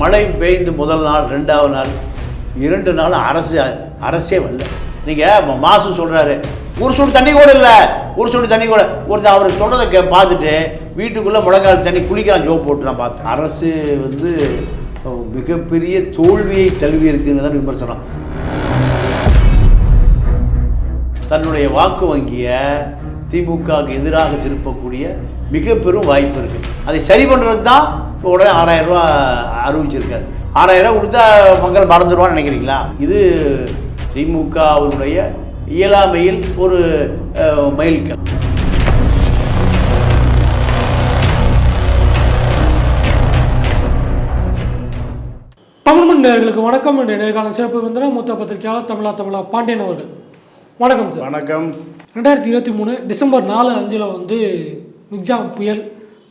மழை பெய்ந்து முதல் நாள் ரெண்டாவது நாள் இரண்டு நாள் அரசு அரசே வரல. நீங்கள் மாசு சொல்கிறாரு ஒரு சொட்டு தண்ணி கூட இல்லை ஒரு சொட்டு தண்ணி கூட ஒரு அவர் சொன்னதை கே பார்த்துட்டு வீட்டுக்குள்ளே முழங்கால் தண்ணி குளிக்கிறான் ஜோ போட்டு நான் பார்த்தேன். அரசு வந்து மிகப்பெரிய தோல்வியை தழுவி இருக்குன்னு தான் விமர்சனம். தன்னுடைய வாக்கு வங்கியை திமுகவுக்கு எதிராக திருப்பக்கூடிய மிக பெரும் வாய்ப்பு இருக்குது அதை சரி பண்ணுறது தான் இப்போ உடனே ஆறாயிரம் ரூபா அறிவிச்சிருக்காரு. ஆறாயிரம் ரூபா கொடுத்தா மக்கள் மறந்துடுவான்னு நினைக்கிறீங்களா? இது திமுகவினுடைய இயலாமையில் ஒரு அஹ், மைல்கல் தமிழ் நேயர்களுக்கு வணக்கம். என்ற நேர்காணல் சிறப்பு விருந்தினர் மூத்த பத்திரிகையாளர் தமிழா தமிழா பாண்டியன் அவர்கள். வணக்கம் சார். வணக்கம். ரெண்டாயிரத்தி இருபத்தி மூணு டிசம்பர் நாலு அஞ்சில் வந்து மிக்ஜாம் புயல்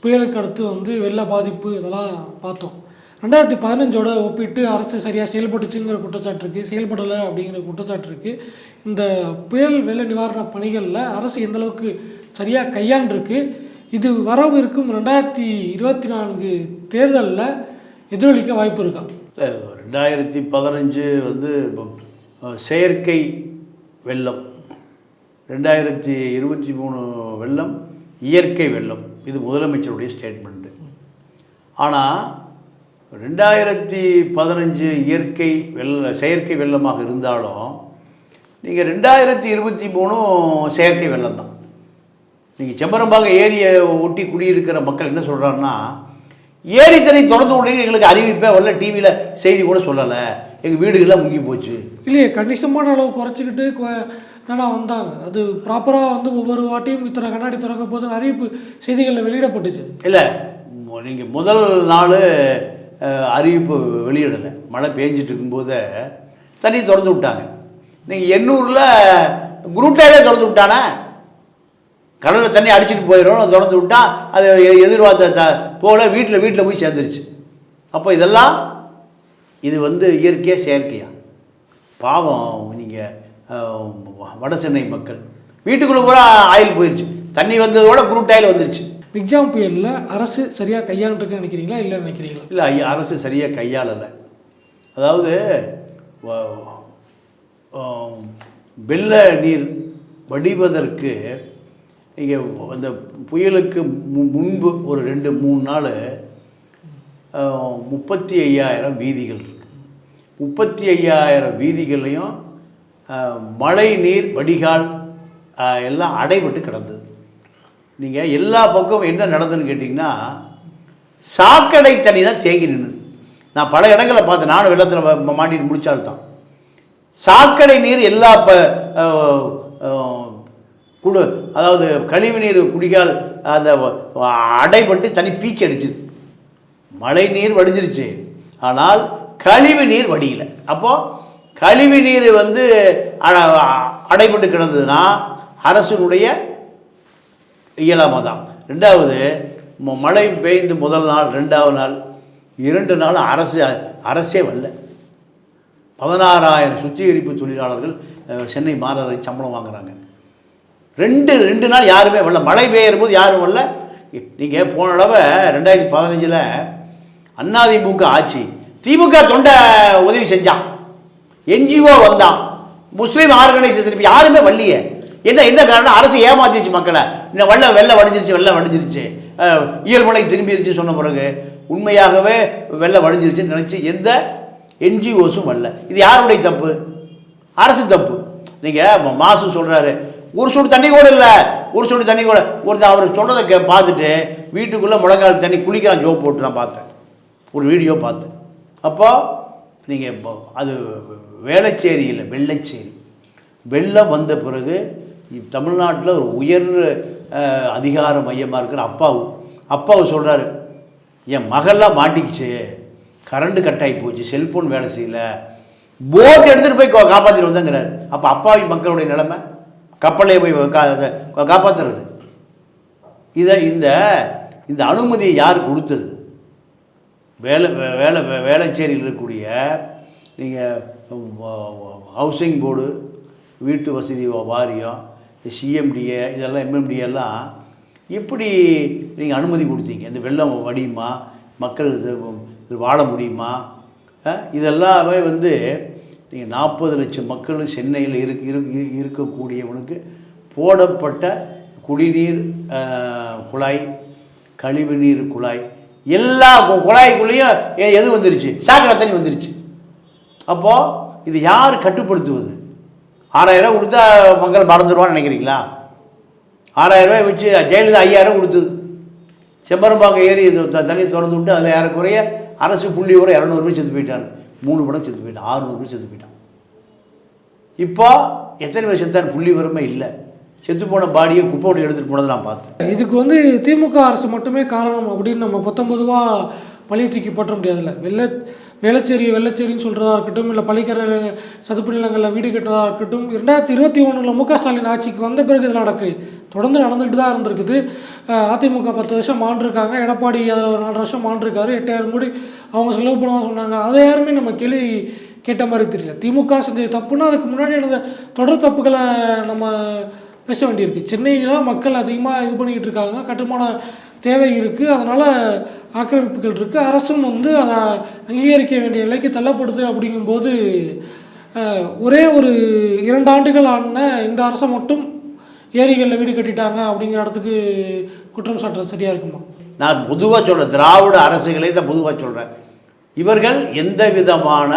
புயலுக்கு அடுத்து வந்து வெள்ள பாதிப்பு இதெல்லாம் பார்த்தோம். ரெண்டாயிரத்தி பதினஞ்சோட ஒப்பிட்டு அரசு சரியாக செயல்பட்டுச்சுங்கிற குற்றச்சாட்டு இருக்குது செயல்படலை அப்படிங்கிற குற்றச்சாட்டு இருக்குது இந்த புயல் வெள்ள நிவாரண பணிகளில் அரசு எந்தளவுக்கு சரியாக கையாண்டிருக்கு? இது வரவு இருக்கும் ரெண்டாயிரத்தி இருபத்தி நான்கு தேர்தலில் எதிரொலிக்க வாய்ப்பு இருக்கா? ரெண்டாயிரத்தி பதினஞ்சு வந்து செயற்கை வெள்ளம். ரெண்டாயிரத்தி இருபத்தி மூணு வெள்ளம் இயற்கை வெள்ளம். இது முதலமைச்சருடைய ஸ்டேட்மெண்ட்டு ஆனால் ரெண்டாயிரத்தி பதினஞ்சு இயற்கை வெள்ள செயற்கை வெள்ளமாக இருந்தாலும் நீங்கள் ரெண்டாயிரத்தி இருபத்தி மூணும் செயற்கை வெள்ளம் தான் நீங்கள் செம்பரம்பாக ஏரியை ஒட்டி குடியிருக்கிற மக்கள் என்ன சொல்கிறாங்கன்னா ஏரி தண்ணி திறந்து உடனே எங்களுக்கு அறிவிப்பே வரல டிவியில் செய்தி கூட சொல்லலை. எங்கள் வீடுகள்லாம் முங்கி போச்சு. இல்லையே கணிசமான அளவு குறைச்சிக்கிட்டு என்னடா வந்தாங்க? அது ப்ராப்பராக வந்து ஒவ்வொரு வாட்டியும் இத்தனை கண்ணாடி திறக்க போது அறிவிப்பு செய்திகளில் வெளியிடப்பட்டுச்சு. இல்லை நீங்கள் முதல் நாள் அறிவிப்பு வெளியிடலை. மழை பேஞ்சிட்டு இருக்கும்போது தண்ணி திறந்து விட்டாங்க. நீங்கள் எண்ணூரில் குரூட்டாகவே திறந்து விட்டானே? கடலில் தண்ணி அடிச்சிட்டு போயிடும் திறந்து விட்டால் அது எ- எதிர்பார்த்த த போல வீட்டில் வீட்டில் போய் சேர்ந்துருச்சு. அப்போ இதெல்லாம் இது வந்து இயற்கையாக செயற்கையாக பாவம் நீங்கள் வட சென்னை மக்கள். வீட்டுக்குள்ளே பூரா ஆயில் போயிடுச்சு தண்ணி வந்ததோட குரூட் ஆயில் வந்துருச்சு. மிக்ஜாம் புயலில் அரசு சரியாக கையாண்டுருக்குன்னு நினைக்கிறீங்களா? இல்லை நினைக்கிறீங்களா? இல்லை ஐயா அரசு சரியாக கையாளலை. அதாவது வெள்ள நீர் வடிவதற்கு இங்கே அந்த புயலுக்கு மு- முன்பு ஒரு ரெண்டு மூணு நாள் முப்பத்தி ஐயாயிரம் வீதிகள் இருக்கு. முப்பத்தி ஐயாயிரம் வீதிகள்லையும் மழை நீர் வடிகால் எல்லாம் அடைபட்டு கிடந்தது. நீங்கள் எல்லா பக்கமும் என்ன நடந்ததுன்னு கேட்டிங்கன்னா சாக்கடை தண்ணி தான் தேங்கி நின்றுது நான் பல இடங்களில் பார்த்தேன். நானும் வெள்ளத்தில் மாட்டிட்டு முடிச்சால் தான் சாக்கடை நீர் எல்லா ப குடு அதாவது கழிவு நீர் குடிகால் அந்த அடைபட்டு தனி பீச்சி அடிச்சுது. மழை நீர் வடிஞ்சிருச்சு. ஆனால் கழிவு நீர் வடியல. அப்போது கழிவு நீர் வந்து அடைபட்டு கிடந்ததுன்னா அரசினுடைய இயலாமை தான். ரெண்டாவது ம- மழை பெய்ந்து முதல் நாள் ரெண்டாவது நாள் இரண்டு நாள் அரசு அரசே வரல. பதினாறாயிரம் சுத்திகரிப்பு தொழிலாளர்கள் சென்னை மாநகரை சம்பளம் வாங்குறாங்க. ரெண்டு ரெண்டு நாள் யாருமே வரல. மழை பெய்யும் போது யாரும் வரல. நீங்கள் போன தடவை ரெண்டாயிரத்தி பதினஞ்சில் அதிமுக ஆட்சி திமுக தொண்டை உதவி செஞ்சான். என்ஜிஓ வந்தான். முஸ்லீம் ஆர்கனைசேஷன் இப்போ யாருமே வரலையே என்ன என்ன காரணம்? அரசு ஏமாத்திருச்சு மக்களை. இன்னும் வெள்ளம் வெள்ளம் வடிஞ்சிருச்சு வெள்ளம் வடிஞ்சிருச்சு. இயல்புலை திரும்பிருச்சு சொன்ன பிறகு. உண்மையாகவே வெள்ளம் வடிஞ்சிருச்சுன்னு நினச்சி எந்த என்ஜிஓஸும் வரல. இது யாருடைய தப்பு? அரசு தப்பு. நீங்கள் மாசு சொல்கிறாரு ஒரு சொட்டு தண்ணி கூட இல்லை. ஒரு சொட்டு தண்ணி கூட. ஒரு அவர் சொன்னதை கே பார்த்துட்டு வீட்டுக்குள்ளே முழங்கால் தண்ணி குளிக்கிறான் ஜோ போட்டு நான் பார்த்தேன். ஒரு வீடியோ பார்த்தேன். அப்போது நீங்கள் அது வேளச்சேரி இல்லை வெள்ளச்சேரி. வெள்ளம் வந்த பிறகு தமிழ்நாட்டில் ஒரு உயர் அதிகார மையமாக இருக்கிற அப்பாவு. அப்பாவு சொல்கிறாரு என் மகள்லாம் மாட்டிக்கிச்சு. கரண்ட் கட் ஆகி போச்சு. செல்ஃபோன் வேலை செய்யல. போட் எடுத்துகிட்டு போய் காப்பாற்றிட்டு காப்பாத்திட்டு அப்போ அப்பாவி மக்களுடைய நிலைமை? கப்பலே போய் கா காப்பாத்துறது. இதை இந்த இந்த அனுமதியை யார் கொடுத்தது? வேலை வேலை வேளச்சேரியில் இருக்கக்கூடிய நீங்கள் ஹவுசிங் போர்டு வீட்டு வசதி வாரியம் சிஎம்டிஏ இதெல்லாம் எம்எம்டிஎல்லாம் எப்படி நீங்கள் அனுமதி கொடுத்தீங்க? இந்த வெள்ளம் வடியுமா? மக்கள் இது வாழ முடியுமா? இதெல்லாமே வந்து நீங்கள் நாற்பது லட்சம் மக்கள் சென்னையில் இருக்கு இருக்கு இருக்கக்கூடியவனுக்கு போடப்பட்ட குடிநீர் குழாய் கழிவுநீர் குழாய் எல்லா குழாய்க்குள்ளேயும் எது வந்துருச்சு? சாக்கடை தண்ணி வந்துருச்சு. அப்போது இது யார் கட்டுப்படுத்துவது? ஆறாயிரம் கொடுத்தா மக்கள் மறந்துடுவான்னு நினைக்கிறீங்களா? ஆறாயிரம் ரூபாய் வச்சு ஜெயலலிதா ஐயாயிரம் கொடுத்தது. செம்பரம்பாக்கம் ஏரி இது த- தண்ணி திறந்து விட்டு அதில் ஏறக்குறைய அரசு புள்ளி வரை இரநூறுபா செத்து போயிட்டான் மூணு படம் செத்து போயிட்டான். ஆறுநூறுபா செத்து போயிட்டான். இப்போ எத்தனை பேர் செத்தான் புள்ளி வரமே இல்லை. செத்து போன பாடியை குப்பை எடுத்துகிட்டு போனதை நான் பார்த்தேன். இதுக்கு வந்து திமுக அரசு மட்டுமே காரணம் அப்படின்னு நம்ம பத்தொம்பதுவாக பழைய தூக்கி போட்ட முடியாதுல்ல. வெள்ள வேளச்சேரி வெள்ளச்சேரின்னு சொல்கிறதா இருக்கட்டும் இல்லை பள்ளிக்கரை சதுப்பு நிலங்களில் வீடு கட்டுறதா இருக்கட்டும் ரெண்டாயிரத்தி இருபத்தி ஒன்றில் மு க ஸ்டாலின் ஆட்சிக்கு வந்த பிறகு இது நடக்குது. தொடர்ந்து நடந்துகிட்டு தான் இருந்திருக்குது. அதிமுக பத்து வருஷம் மாண்டிருக்காங்க. எடப்பாடி அதில் ஒரு நாலு வருஷம் மாண்டிருக்காரு. எட்டாயிரம் கோடி அவங்க செலவு பண்ண சொன்னாங்க. அதை யாருமே நம்ம கேள்வி கேட்ட மாதிரி தெரியல. திமுக செஞ்ச தப்புன்னா அதுக்கு முன்னாடி நடந்த தொடர் தப்புகளை நம்ம பேச வேண்டியிருக்கு. சென்னையில் மக்கள் அதிகமாக இது பண்ணிக்கிட்டு இருக்காங்க. கட்டுமான தேவை இருக்குது அதனால் ஆக்கிரமிப்புகள் இருக்குது அரசும் வந்து அதை அங்கீகரிக்க வேண்டிய நிலைக்கு தள்ளப்படுது அப்படிங்கும்போது ஒரே ஒரு இரண்டு ஆண்டுகள் ஆன இந்த அரசை மட்டும் ஏரிகளில் வீடு கட்டிட்டாங்க அப்படிங்கிற இடத்துக்கு குற்றம் சாட்டுறது சரியாக இருக்குமா? நான் பொதுவாக சொல்கிறேன் திராவிட அரசுகளை தான் பொதுவாக சொல்கிறேன் இவர்கள் எந்த விதமான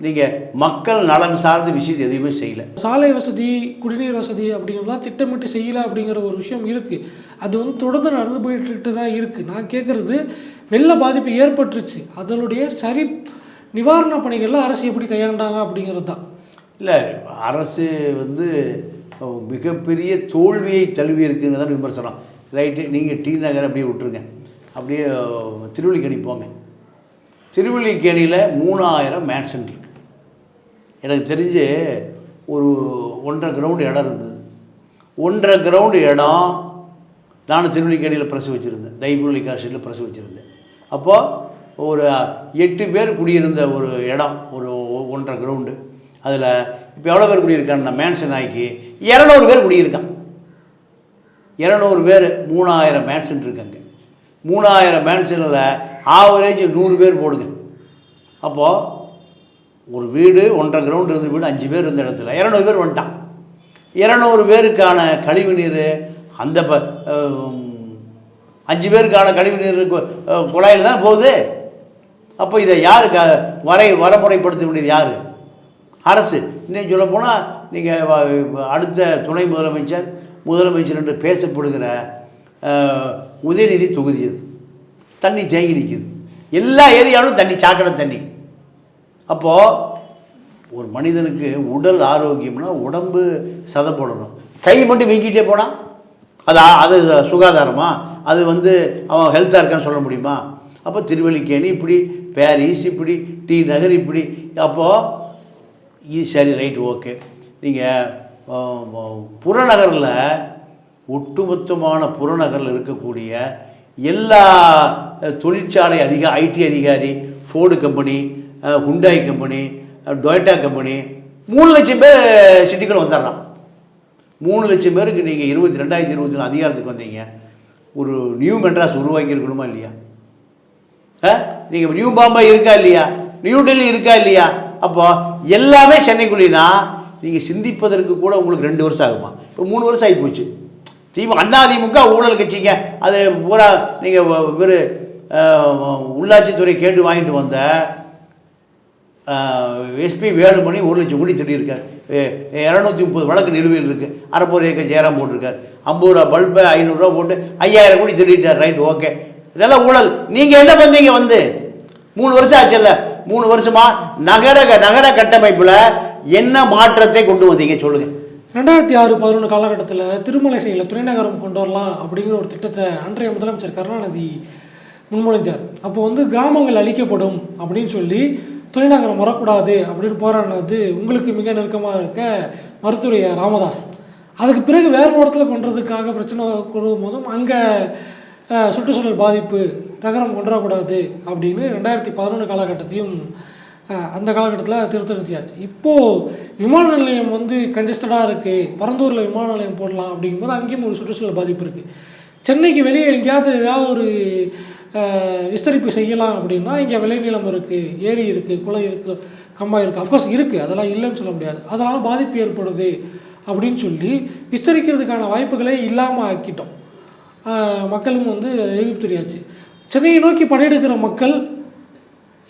நீங்கள் மக்கள் நலன் சார்ந்த விஷயத்தை எதுவுமே செய்யலை. சாலை வசதி குடிநீர் வசதி அப்படிங்கிறதெல்லாம் திட்டமிட்டு செய்யலை அப்படிங்கிற ஒரு விஷயம் இருக்குது அது வந்து தொடர்ந்து நடந்து போயிட்டு தான் இருக்குது நான் கேட்குறது வெள்ள பாதிப்பு ஏற்பட்டுருச்சு. அதனுடைய சரி நிவாரண பணிகளில் அரசு எப்படி கையாண்டாங்க அப்படிங்கிறது தான். இல்லை அரசு வந்து மிகப்பெரிய தோல்வியை தழுவி இருக்குன்னு தான் விமர்சனம். ரைட்டு நீங்கள் டி நகர் அப்படியே விட்டுருங்க. அப்படியே அஹ், திருவல்லிக்கேணி போங்க. திருவல்லிக்கேணியில் மூணாயிரம் இருக்கு எனக்கு தெரிஞ்சு ஒரு ஒன்றரை கிரவுண்டு இடம் இருந்தது. ஒன்றரை கிரவுண்டு இடம் நானும் திருவல்லிக்கேணியில் பிரசு வச்சுருந்தேன். தைபுள்ளி காசியில் பிரசு வச்சுருந்தேன். அப்போது ஒரு எட்டு பேர் குடியிருந்த ஒரு இடம் ஒரு ஒன்றரை கிரவுண்டு அதில் இப்போ எவ்வளோ பேர் குடியிருக்கான்னா மேன்ஷன் ஆக்கி இரநூறு பேர் குடியிருக்கான் இரநூறு பேர் மூணாயிரம் மேன்ஷன் இருக்காங்க. மூணாயிரம் மேன்ஷனில் ஆவரேஜ் நூறு பேர் போடுங்க. அப்போது ஒரு வீடு ஒன்றரை கிரவுண்ட் இருந்த வீடு அஞ்சு பேர் இருந்த இடத்துல. இரநூறு பேர் வந்துட்டான். இரநூறு பேருக்கான கழிவு நீர் அந்த ப அஞ்சு பேருக்கான கழிவு நீர் குழாயில் தான் போகுது? அப்போ இதை யார் க வரை வரமுறைப்படுத்த வேண்டியது யார்? அரசு. இன்னும் சொல்ல போனால் நீங்கள் அடுத்த துணை முதலமைச்சர் முதலமைச்சர் என்று பேசப்படுகிற உதயநிதி தொகுதி அது. தண்ணி தேங்கி நிற்குது எல்லா ஏரியாவிலும் தண்ணி சாக்கடை தண்ணி. அப்போது ஒரு மனிதனுக்கு உடல் ஆரோக்கியம்னா உடம்பு சதப்படணும். கை மட்டும் வீங்கிட்டே போனால் அது அது சுகாதாரமா? அது வந்து அவன் ஹெல்த்தாக இருக்கான்னு சொல்ல முடியுமா? அப்போ திருவல்லிக்கேணி இப்படி பாரிஸ் இப்படி டி நகர் இப்படி. அப்போது இது சரி ரைட் ஓகே நீங்கள் புறநகரில் ஒட்டுமொத்தமான புறநகரில் இருக்கக்கூடிய எல்லா தொழிற்சாலை அதிக ஐடி அதிகாரி ஃபோர்டு கம்பெனி ஹுண்டாய் கம்பெனி அஹ், கம்பெனி மூணு லட்சம் பேர் சிட்டிக்குள்ளே வந்துடுறான் மூணு லட்சம் பேருக்கு நீங்கள் இருபத்தி ரெண்டாயிரத்தி இருபத்தி நாலு அதிகாரத்துக்கு வந்தீங்க. ஒரு நியூ மெட்ராஸ் உருவாக்கி இருக்கணுமா இல்லையா நீங்கள் நியூ பாம்பே இருக்கா இல்லையா? நியூ டெல்லி இருக்கா இல்லையா? அப்போ எல்லாமே சென்னைக்குள்ளினா நீங்கள் சிந்திப்பதற்கு கூட உங்களுக்கு ரெண்டு வருஷம் ஆகுமா? இப்போ மூணு வருஷம் ஆகி போச்சு. திமுக அண்ணா திமுக ஊழல் கட்சிங்க. அது பூரா நீங்கள் வெறும் உள்ளாட்சித்துறை கேட்டு வாங்கிட்டு வந்த எஸ்பி வேலுமணி ஒரு லட்சம் கோடி சொல்லியிருக்கார். இரநூத்தி முப்பது வழக்கு நிலுவையில் இருக்குது அரைப்போர் ஏக்கர் சேரம் போட்டிருக்கார். ஐம்பது ரூபா பல்பை ஐநூறுரூவா போட்டு ஐயாயிரம் கோடி சொல்லிட்டார். Right okay. இதெல்லாம் ஊழல். நீங்கள் என்ன பண்ணீங்க வந்து? மூணு வருஷம் ஆச்சுல்ல மூணு வருஷமா நகர நகர கட்டமைப்பில் என்ன மாற்றத்தை கொண்டு வந்தீங்க? சொல்லுங்கள் ரெண்டாயிரத்தி ஆறு பதினொன்று காலகட்டத்தில் திருமலை செயலில் துணைநகரம் கொண்டு வரலாம் அப்படிங்கிற ஒரு திட்டத்தை அன்றைய முதலமைச்சர் கருணாநிதி முன்மொழிஞ்சார். அப்போ வந்து கிராமங்கள் அழிக்கப்படும் அப்படின்னு சொல்லி துணைநகரம் வரக்கூடாது அப்படின்னு போராடினது உங்களுக்கு மிக நெருக்கமாக இருக்க மருத்துவரை ராமதாஸ். அதுக்கு பிறகு வேறு இடத்துல கொண்டதுக்காக பிரச்சனை கொடுக்கும் போதும் அங்கே சுற்றுச்சூழல் பாதிப்பு நகரம் கொண்டுடக்கூடாது அப்படின்னு ரெண்டாயிரத்தி பதினொன்று காலகட்டத்தையும் அந்த காலகட்டத்தில் திருத்த நிறுத்தியாச்சு இப்போது விமான நிலையம் வந்து கஞ்சஸ்டடாக இருக்குது பரந்தூரில் விமான நிலையம் போடலாம் அப்படிங்கும்போது அங்கேயும் ஒரு சுற்றுச்சூழல் பாதிப்பு இருக்குது சென்னைக்கு வெளியே எங்கேயாவது ஏதாவது ஒரு விஸ்தரிப்பு செய்யலாம் அப்படின்னா இங்கே விளைநிலம் இருக்குது ஏரி இருக்குது குளம் இருக்குது கம்மாய் இருக்குது அஃப்கோர்ஸ் இருக்குது அதெல்லாம் இல்லைன்னு சொல்ல முடியாது. அதனால் பாதிப்பு ஏற்படுது அப்படின்னு சொல்லி விஸ்தரிக்கிறதுக்கான வாய்ப்புகளே இல்லாமல் ஆக்கிட்டோம். மக்களும் வந்து எகிப்துரியாச்சு. சென்னையை நோக்கி படையெடுக்கிற மக்கள்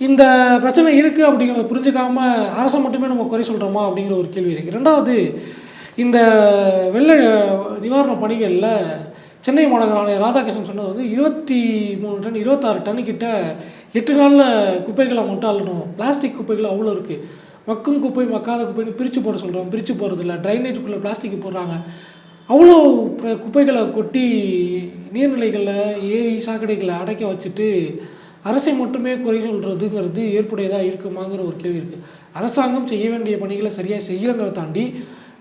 இந்த பிரச்சனை இருக்குது அப்படிங்கிறத புரிஞ்சுக்காம அரசை மட்டுமே நம்ம குறை சொல்கிறோமா அப்படிங்கிற ஒரு கேள்வி இருக்குது ரெண்டாவது இந்த வெள்ள நிவாரண பணிகளில் சென்னை மாநகர ஆணையர் ராதாகிருஷ்ணன் சொன்னது வந்து இருபத்தி மூணு டன் இருபத்தாறு டன் கிட்ட எட்டு நாளில் குப்பைகளை மட்டும் அள்ளணும். பிளாஸ்டிக் குப்பைகள் அவ்வளோ இருக்குது மக்கும் குப்பை மக்காத குப்பைன்னு பிரித்து போட சொல்கிறோம் பிரித்து போடுறதில்ல ட்ரைனேஜுக்குள்ளே பிளாஸ்டிக் போடுறாங்க. அவ்வளோ குப்பைகளை கொட்டி நீர்நிலைகளில் ஏரி சாக்கடைகளை அடைக்க வச்சுட்டு அரசை மட்டுமே குறை சொல்கிறதுங்கிறது ஏற்புடையதாக இருக்குமாங்கிற ஒரு கேள்வி இருக்குது அரசாங்கம் செய்ய வேண்டிய பணிகளை சரியாக செய்யலைங்கிறத தாண்டி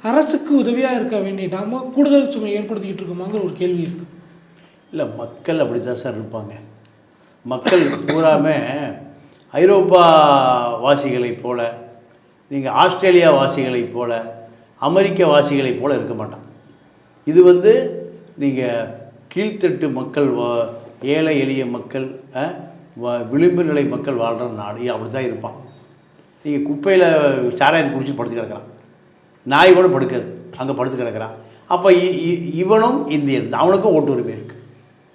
அரசுக்கு உதவியாக இருக்க வேண்டிய நாம கூடுதல் சுமை ஏற்படுத்திக்கிட்டு இருக்குமாங்கிற ஒரு கேள்வி இருக்குது இல்லை மக்கள் அப்படி தான் சார் இருப்பாங்க. மக்கள் பூராமே ஐரோப்பா வாசிகளைப் போல நீங்கள் ஆஸ்திரேலியா வாசிகளைப் போல அமெரிக்க வாசிகளைப் போல இருக்க மாட்டான். இது வந்து நீங்கள் கீழ்த்தட்டு மக்கள் வா- ஏழை எளிய மக்கள் வ- விளிம்பு நிலை மக்கள் வாழ்கிற நாடு அப்படி தான் இருப்பான். நீங்கள் குப்பையில் சாராயத்தை குடிச்சு படுத்து கிடக்கிறான் நாய் கூட படுக்காது அங்கே படுத்து கிடக்குறான். அப்போ இவனும் இந்தியன் அவனுக்கும் ஓட்டு உரிமை இருக்குது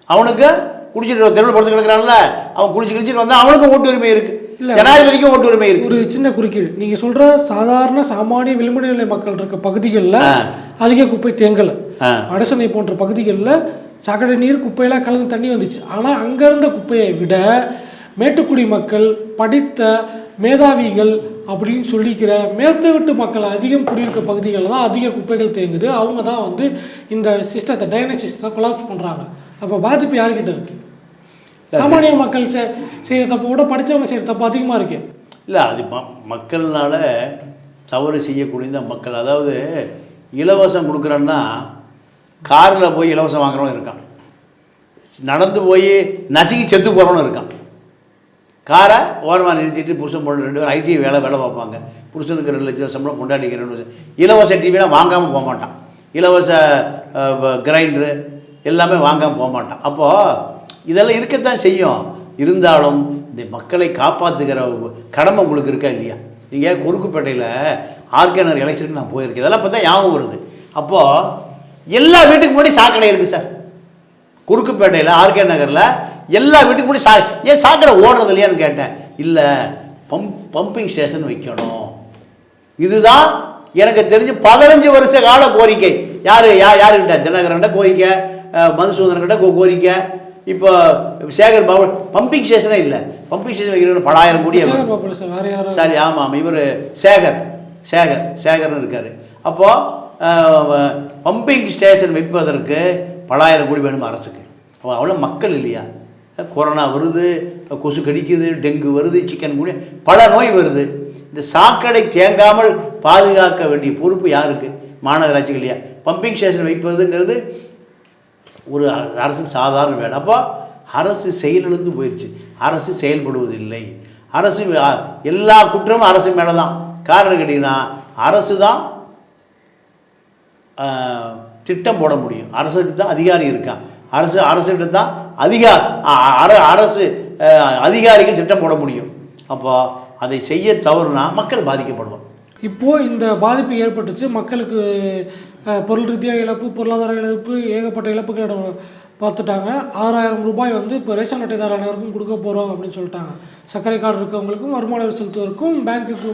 அவனுக்கு குடிச்சிட்டு தெருவில் படுத்து கிடக்குறான்ல அவன் குடிச்சு குடிச்சிட்டு வந்தால் அவனுக்கும் ஓட்டு உரிமை இருக்குது. ஜனாதிபதிக்கும் ஓட்டு உரிமை இருக்குது ஒரு சின்ன குறுக்கீடு. நீங்கள் சொல்கிற சாதாரண சாமானிய விளிம்பு நிலை மக்கள் இருக்க பகுதிகளில். அதிக குப்பை தேங்கலை. ஆ. வடசென்னை போன்ற பகுதிகளில் சாக்கடை நீர் குப்பையெல்லாம் கலந்து தண்ணி வந்துச்சு. ஆனால் அங்கே இருந்த குப்பையை விட மேட்டுக்குடி மக்கள் படித்த மேதாவிகள் அப்படின்னு சொல்லிக்கிற மேற்தவிட்டு மக்கள் அதிகம் குடியிருக்க பகுதிகளில் தான் அதிக குப்பைகள் தேங்குது. அவங்க தான் வந்து இந்த சிஸ்டத்தை டைனஸ் சிஸ்டத்தை கொலாப்ஸ் பண்ணுறாங்க அப்போ பாதிப்பு யாருக்கிட்ட இருக்கு? சாமானிய மக்கள் செய்கிற தப்பு விட படித்தவங்க செய்கிற தப்பு அதிகமாக இருக்கு. இல்லை அது ம மக்கள்னால தவறு செய்யக்கூடிய மக்கள். அதாவது இலவசம் கொடுக்குறேன்னா காரில் போய் இலவசம் வாங்குறவன் இருக்கான். நடந்து போய் நசுக்கி செத்து போகிறவனும் இருக்கான். காரை ஓரமாக நிறுத்திட்டு புருஷன் பொண்ணு ரெண்டு பேரும் ஐடி வேலை வேலை பார்ப்பாங்க. புருஷனுக்கு ரெண்டு லட்சம் சம்பளம் கொண்டாடிக்க ரெண்டு லட்சம். இலவச டிவிலாம் வாங்காமல் போக மாட்டான். இலவச கிரைண்டரு எல்லாமே வாங்காமல் போக மாட்டான். அப்போது இதெல்லாம் இருக்கத்தான் செய்யும். இருந்தாலும் இந்த மக்களை காப்பாற்றுகிற கடமை உங்களுக்கு இருக்கா இல்லையா? நீங்கள் குறுக்குப்பேட்டையில் ஆர்கேனர் எலெக்ஷனுக்கு நான் போயிருக்கேன். இதெல்லாம் பார்த்தா ஞாபகம் வருது. அப்போது எல்லா வீட்டுக்கு முன்னாடி சாக்கடை இருக்குது சார். குறுக்குப்பேட்டையில் ஆர்கே நகரில் எல்லா வீட்டுக்கு முன்னாடி சா ஏன் சாக்கடை ஓடுறது இல்லையான்னு கேட்டேன். இல்லை பம்ப் பம்பிங் ஸ்டேஷன் வைக்கணும். இதுதான் எனக்கு தெரிஞ்சு பதினஞ்சு வருஷ கால கோரிக்கை. யார் யா யாருக்கிட்ட? தினகரன்கிட்ட கோரிக்கை மதுசூதனன்கிட்ட கோரிக்கை. இப்போ சேகர் பாபு பம்பிங் ஸ்டேஷனே இல்லை. பம்பிங் ஸ்டேஷன் வைக்கணும்னு பலாயிரம் கோடி சார் ஆமாம் ஆமாம் இவர் சேகர் சேகர் சேகர்னு இருக்கார். அப்போது பம்பிங் ஸ்டேஷன் வைப்பதற்கு பலாயிரம் கோடி வேணும் அரசுக்கு? அவ்வளோ மக்கள் இல்லையா? கொரோனா வருது கொசு கடிக்குது டெங்கு வருது சிக்கன் குடி பல நோய் வருது. இந்த சாக்கடை தேங்காமல் பாதுகாக்க வேண்டிய பொறுப்பு யாருக்கு? மாநகராட்சிகள் இல்லையா? பம்பிங் ஸ்டேஷன் வைப்பதுங்கிறது ஒரு அரசு சாதாரண வேலை. அப்போ அரசு செயலிழந்து போயிடுச்சு அரசு செயல்படுவதில்லை. அரசு எல்லா குற்றமும் அரசு மேலே தான் காரணம் கேட்டிங்கன்னா அரசு தான் திட்டம் போட முடியும். அரசுக்கு தான் அதிகாரி இருக்கான் அரசு அரசுகிட்ட தான் அதிகார் அர- அரசு அதிகாரிகள் திட்டம் போட முடியும். அப்போ அதை செய்ய தவறுனா மக்கள் பாதிக்கப்படுவாங்க. இப்போது இந்த பாதிப்பு ஏற்பட்டுச்சு மக்களுக்கு பொருள் ரீதியாக இழப்பு பொருளாதார இழப்பு ஏகப்பட்ட இழப்புகளை பார்த்துட்டாங்க. ஆறாயிரம் ரூபாய் வந்து இப்போ ரேஷன் அட்டைதாரர் அனைவருக்கும் கொடுக்க போகிறோம் அப்படின்னு சொல்லிட்டாங்க. சர்க்கரை கார்டு இருக்கவங்களுக்கும் வருமான வரி செலுத்துவதற்கும் பேங்க்குக்கு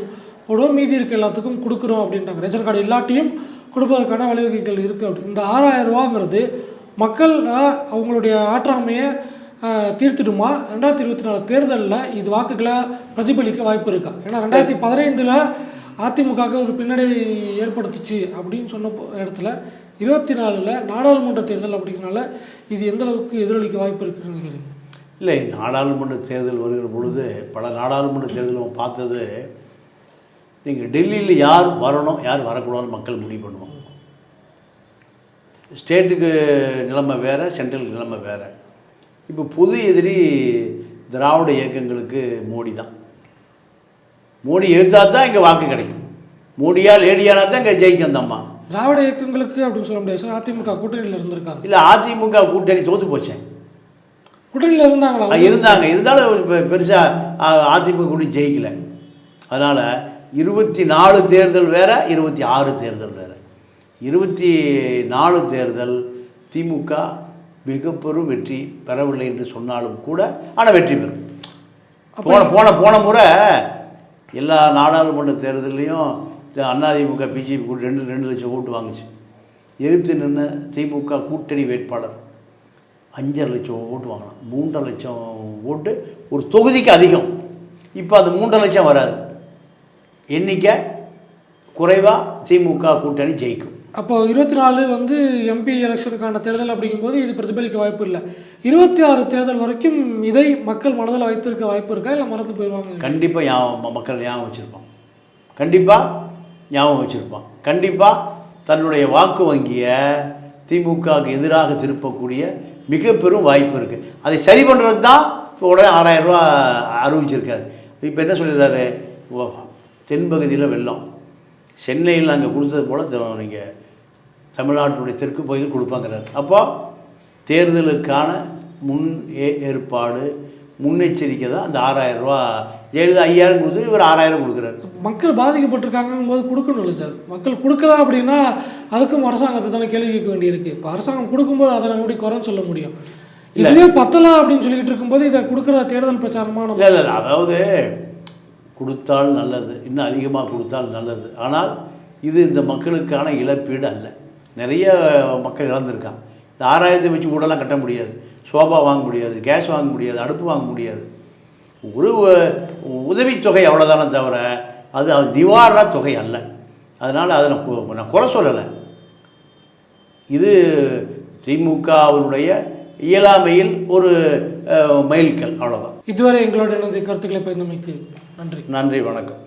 போடுவோம் மீதி இருக்க எல்லாத்துக்கும் கொடுக்குறோம் அப்படின்ட்டாங்க. ரேஷன் கார்டு எல்லாத்தையும் கொடுப்பதற்கான வழிவகைகள் இருக்குது அப்படி இந்த ஆறாயிரம் ரூபாங்கிறது மக்கள் அவங்களுடைய ஆற்றாமையை தீர்த்துடுமா? ரெண்டாயிரத்தி இருபத்தி நாலு தேர்தலில் இது வாக்குகளை பிரதிபலிக்க வாய்ப்பு இருக்கா? ஏன்னா ரெண்டாயிரத்தி பதினைந்தில் அதிமுகவுக்கு ஒரு பின்னடைவை ஏற்படுத்துச்சு அப்படின்னு சொன்ன இடத்துல இருபத்தி நாலில் நாடாளுமன்ற தேர்தல் அப்படிங்கிறனால இது எந்த அளவுக்கு எதிரொலிக்க வாய்ப்பு இருக்குன்னு நினைக்கிறீங்க? இல்லை நாடாளுமன்ற தேர்தல் வருகிற பொழுது பல நாடாளுமன்ற தேர்தலும் பார்த்தது நீங்கள் டெல்லியில் யார் வரணும் யார் வரக்கூடாதுன்னு மக்கள் முடிவு பண்ணுவோம் ஸ்டேட்டுக்கு நிலைமை வேறு சென்ட்ரல் நிலைமை வேறு. இப்போ பொது எதிரி திராவிட இயக்கங்களுக்கு மோடி தான். மோடி எதிர்த்தா தான் இங்கே வாக்கு கிடைக்கும். மோடியா லேடியானா தான் இங்கே ஜெயிக்கும் அந்த அம்மா திராவிட இயக்கங்களுக்கு அப்படின்னு சொல்ல முடியாது. சார் அதிமுக கூட்டணியில் இருந்திருக்காங்க. இல்லை அதிமுக கூட்டணி தோற்று போச்சேன் கூட்டணியில் இருந்தாங்களா? இருந்தாங்க. இருந்தாலும் இப்போ பெருசாக அதிமுக கூட ஜெயிக்கல. அதனால் இருபத்தி நாலு தேர்தல் வேற இருபத்தி ஆறு தேர்தல் வேற. இருபத்தி நாலு தேர்தல் திமுக மிக பெரும் வெற்றி பெறவில்லை என்று சொன்னாலும் கூட ஆனால் வெற்றி பெறும். போன போன போன முறை எல்லா நாடாளுமன்ற தேர்தல்லையும் அதிமுக பிஜேபி கூட ரெண்டு ரெண்டு லட்சம் ஓட்டு வாங்குச்சு. எதிர்த்து நின்று திமுக கூட்டணி வேட்பாளர் அஞ்சரை லட்சம் ஓட்டு வாங்கினான். மூன்றரை லட்சம் ஓட்டு ஒரு தொகுதிக்கு அதிகம். இப்போ அந்த மூன்றரை லட்சம் வராது. எண்ணிக்கை குறைவாக திமுக கூட்டணி ஜெயிக்கும். அப்போ இருபத்தி நாலு வந்து எம்பி எலெக்ஷனுக்கான தேர்தல் அப்படிங்கும்போது இது பிரதிபலிக்க வாய்ப்பு இல்லை. இருபத்தி ஆறு தேர்தல் வரைக்கும் இதை மக்கள் மனதில் வைத்திருக்க வாய்ப்பு இருக்கா இல்லை மறந்து போயிடுவாங்க? கண்டிப்பாக ஞாபகம் மக்கள் ஞாபகம் வச்சுருப்பான் கண்டிப்பாக ஞாபகம் வச்சுருப்பான் கண்டிப்பாக தன்னுடைய வாக்கு வங்கியை திமுகவுக்கு எதிராக திருப்பக்கூடிய மிக பெரும் வாய்ப்பு இருக்குது அதை சரி பண்ணுறது தான் இப்போ உடனே ஆறாயிரம் ரூபா அறிவிச்சிருக்காரு. இப்போ என்ன சொல்லிடுறாரு? தென்பகுதியில் வெள்ளம். சென்னையில் அங்கே கொடுத்தது போல் நீங்கள் தமிழ்நாட்டுடைய தெற்கு பகுதியில் கொடுப்பாங்கிறார். அப்போ தேர்தலுக்கான முன் ஏ ஏற்பாடு முன்னெச்சரிக்கை தான் அந்த ஆறாயிரம் ரூபா. ஜெயலலிதா ஐயாயிரம் கொடுத்து இவர் ஆறாயிரம் கொடுக்குறாரு. மக்கள் பாதிக்கப்பட்டிருக்காங்கும் போது கொடுக்கணும்ல சார். மக்கள் கொடுக்கல அப்படின்னா அதுக்கும் அரசாங்கத்தை தானே கேள்வி கேட்க வேண்டியிருக்கு. இப்போ அரசாங்கம் கொடுக்கும்போது அதை நம்ம எப்படி குறைன்னு சொல்ல முடியும்? இதுவே பத்தல அப்படின்னு சொல்லிட்டு இருக்கும்போது இதை கொடுக்குற தேர்தல் பிரச்சாரமா நம்ம இல்லை இல்லை. அதாவது கொடுத்தால் நல்லது. இன்னும் அதிகமாக கொடுத்தால் நல்லது. ஆனால் இது இந்த மக்களுக்கான இழப்பீடு அல்ல. நிறைய மக்கள் இழந்திருக்காங்க. இந்த ஆறாயிரத்தை வச்சு கூடலாம் கட்ட முடியாது. சோபா வாங்க முடியாது கேஸ் வாங்க முடியாது அடுப்பு வாங்க முடியாது. ஒரு உதவித்தொகை அவ்வளோதானே தவிர அது அது நிவாரண தொகை அல்ல. அதனால் அதை நான் நான் குறை சொல்லலை. இது திமுகவினுடைய இயலாமையில் ஒரு மைல்கல். அவ்வளோதான் இதுவரை எங்களோட கருத்துக்களை பகிர்ந்தமைக்கு நன்றி. நன்றி வணக்கம்.